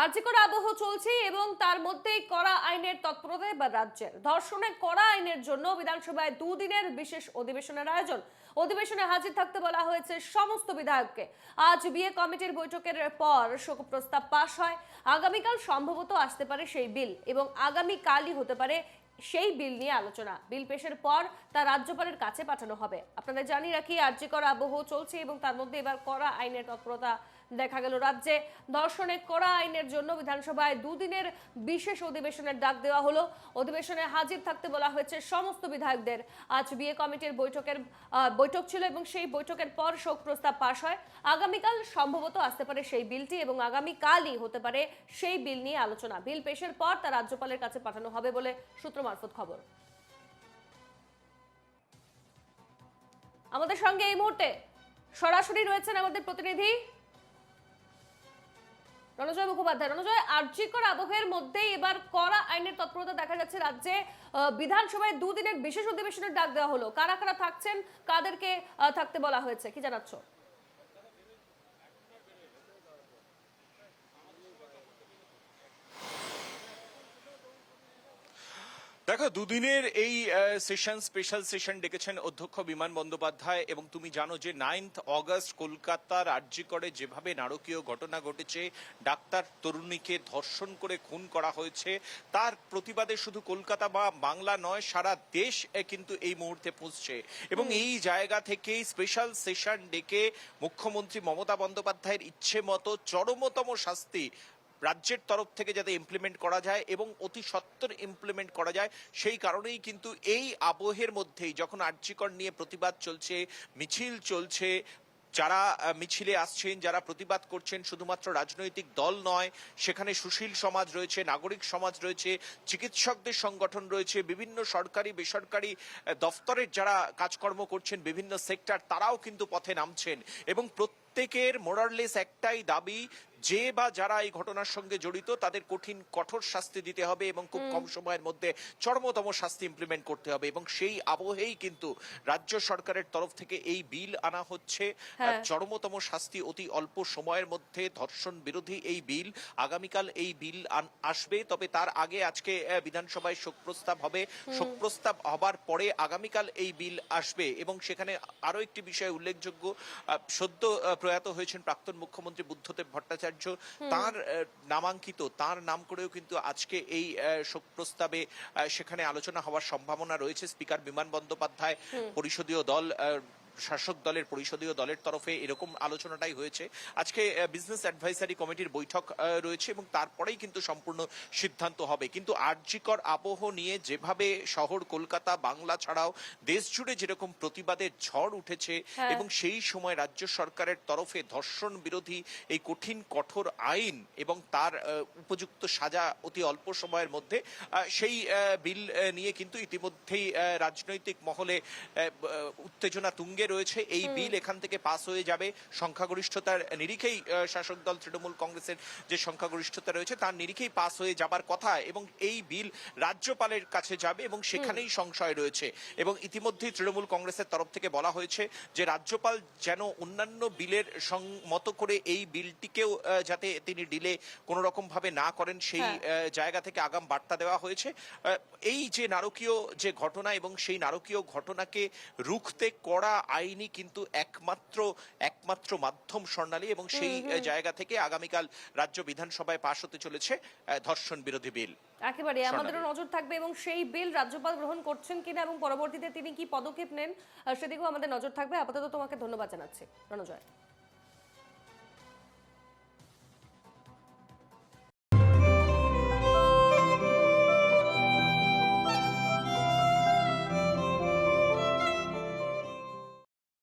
আর্যিকর আবহ চলছে এবং তার মধ্যেই কড়া আইনের তৎপরতা বা রাজ্যের। ধর্ষণে কড়া আইনের জন্য বিধানসভায় দুদিনের বিশেষ অধিবেশনের আয়োজন। অধিবেশনে হাজির থাকতে বলা হয়েছে সমস্ত বিধায়ককে। আজ বিয়ে কমিটির বৈঠকের পর শোক প্রস্তাব পাশ হয়। আগামীকাল সম্ভবত আসতে পারে সেই বিল এবং আগামীকালই হতে পারে সেই বিল নিয়ে আলোচনা। বিল পেশের পর তা রাজ্যপালের কাছে পাঠানো হবে। আপনাদের জানিয়ে রাখি, আর্যিকর আবহ চলছে এবং তার মধ্যে এবার কড়া আইনের তৎপরতা দেখা গেল রাজ্যে। ধর্ষণে কড়া আইনের জন্য বিধানসভায় দুদিনের বিশেষ অধিবেশনের ডাক দেওয়া হলো। অধিবেশনে হাজির থাকতে বলা হয়েছে সমস্ত বিধায়কদের। আজ বিয়ে কমিটির বৈঠকের বৈঠক ছিল এবং সেই বৈঠকের পর শোক প্রস্তাব পাশ হয়। আগামীকাল সম্ভবত আসতে পারে সেই বিলটি এবং আগামীকালই হতে পারে সেই বিল নিয়ে আলোচনা। বিল পেশের পর তা রাজ্যপালের কাছে পাঠানো হবে বলে সূত্র মারফত খবর। আমাদের সঙ্গে এই মুহূর্তে সরাসরি রয়েছেন আমাদের প্রতিনিধি রণজয় মুখোপাধ্যায়। রণজয়, আর্যিকর আবহের মধ্যেই এবার কড়া আইনের তৎপরতা দেখা যাচ্ছে রাজ্যে বিধানসভায় দুদিনের বিশেষ অধিবেশনের ডাক দেওয়া হলো। কারা কারা থাকছেন, কাদেরকে থাকতে বলা হয়েছে, কি জানাচ্ছ? দেখো দুদিনের এই সেশন স্পেশাল সেশন ডেকেছেন অধ্যক্ষ বিমান বন্দ্যোপাধ্যায় এবং তুমি জানো যে নাইন্থ অগস্ট কলকাতার আর্যিকরে যেভাবে নারকীয় ঘটনা ঘটেছে ডাক্তার তরুণীকে ধর্ষণ করে খুন করা হয়েছে তার প্রতিবাদে শুধু কলকাতা বা বাংলা নয় সারা দেশ কিন্তু এই মুহূর্তে পুষছে এবং এই জায়গা থেকেই স্পেশাল সেশন ডেকে মুখ্যমন্ত্রী মমতা বন্দ্যোপাধ্যায়ের ইচ্ছে মতো চরমতম শাস্তি রাজ্যের তরফ থেকে যাতে ইমপ্লিমেন্ট করা যায় এবং অতি সত্বর ইমপ্লিমেন্ট করা যায়, সেই কারণেই কিন্তু এই আবহের মধ্যেই যখন আর্যিকর নিয়ে প্রতিবাদ চলছে, মিছিল চলছে, যারা মিছিলে আসছেন, যারা প্রতিবাদ করছেন, শুধুমাত্র রাজনৈতিক দল নয়, সেখানে সুশীল সমাজ রয়েছে, নাগরিক সমাজ রয়েছে, চিকিৎসকদের সংগঠন রয়েছে, বিভিন্ন সরকারি, বেসরকারি দফতরের যারা কাজকর্ম করছেন, বিভিন্ন সেক্টর, তারাও কিন্তু পথে নামছেন। এবং প্রত্যেকের মোরারলেস একটাই দাবি যে বা যারা এই ঘটনার সঙ্গে জড়িত তাদের কঠিন কঠোর শাস্তি দিতে হবে এবং খুব কম সময়ের মধ্যে চরমতম শাস্তি ইমপ্লিমেন্ট করতে হবে এবং সেই আবহেই কিন্তু রাজ্য সরকারের তরফ থেকে এই বিল আনা হচ্ছে। হ্যাঁ। চরমতম শাস্তি অতি অল্প সময়ের মধ্যে ধর্ষণ বিরোধী এই বিল আগামীকাল এই বিল আসবে। তবে তার আগে আজকে বিধানসভায় শোক প্রস্তাব হবে। শোক প্রস্তাব হবার পরে আগামীকাল এই বিল আসবে এবং সেখানে আরও একটি বিষয় উল্লেখযোগ্য সদ্য প্রয়াত হয়েছেন প্রাক্তন মুখ্যমন্ত্রী বুদ্ধদেব ভট্টাচার্য। তার আহ, নামাঙ্কিত তার নাম করেও কিন্তু আজকে এই শোক প্রস্তাবে সেখানে আলোচনা হওয়ার সম্ভাবনা রয়েছে। স্পিকার বিমান বন্দ্যোপাধ্যায় পরিষদীয় দল আহ, শাসক দলের পরিষদীয় দলের তরফে এরকম আলোচনাটাই হয়েছে আজকে বিজনেস অ্যাডভাইসারি কমিটির বৈঠক রয়েছে এবং তারপরেই কিন্তু সম্পূর্ণ সিদ্ধান্ত হবে কিন্তু আর্যিকর আবহ নিয়ে যেভাবে শহর কলকাতা বাংলা ছাড়াও দেশ জুড়ে যেরকম প্রতিবাদের ঝড় উঠেছে হ্যাঁ। এবং সেই সময় রাজ্য সরকারের তরফে ধর্ষণ বিরোধী এই কঠিন কঠোর আইন এবং তার উপযুক্ত সাজা অতি অল্প সময়ের মধ্যে সেই বিল নিয়ে কিন্তু ইতিমধ্যেই রাজনৈতিক মহলে উত্তেজনা তুঙ্গে রয়েছে এই বিল এখান থেকে পাস হয়ে যাবে। সংখ্যাগরিষ্ঠতার নিরিখেই শাসক দল তৃণমূল কংগ্রেসের যে সংখ্যাগরিষ্ঠতা রয়েছে তার নিরিখেই পাস হয়ে যাবার কথা এবং এই বিল রাজ্যপালের কাছে যাবে এবং সেখানেই সংশয় রয়েছে। এবং ইতিমধ্যেই তৃণমূল কংগ্রেসের তরফ থেকে বলা হয়েছে যে রাজ্যপাল যেন অন্যান্য বিলের মতো করে এই বিলটিকেও যাতে তিনি ডিলে কোনো রকম ভাবে না করেন সেই হ্যাঁ। জায়গা থেকে আগাম বার্তা দেওয়া হয়েছে। এই যে নারকীয় যে ঘটনা এবং সেই নারকীয় ঘটনাকে রুখতে করা আইনি কিন্তু একমাত্র একমাত্র মাধ্যম স্বর্ণালী এবং সেই জায়গা থেকে আগামীকাল রাজ্য বিধানসভায় পাশ হতে চলেছে ধর্ষণ বিরোধী বিল একেবারে। আমাদেরও নজর থাকবে এবং সেই বিল রাজ্যপাল গ্রহণ করছেন কিনা এবং পরবর্তীতে তিনি কি পদক্ষেপ নেন সেদিকেও আমাদের নজর থাকবে। আপাতত তোমাকে ধন্যবাদ জানাচ্ছি। রণজয়।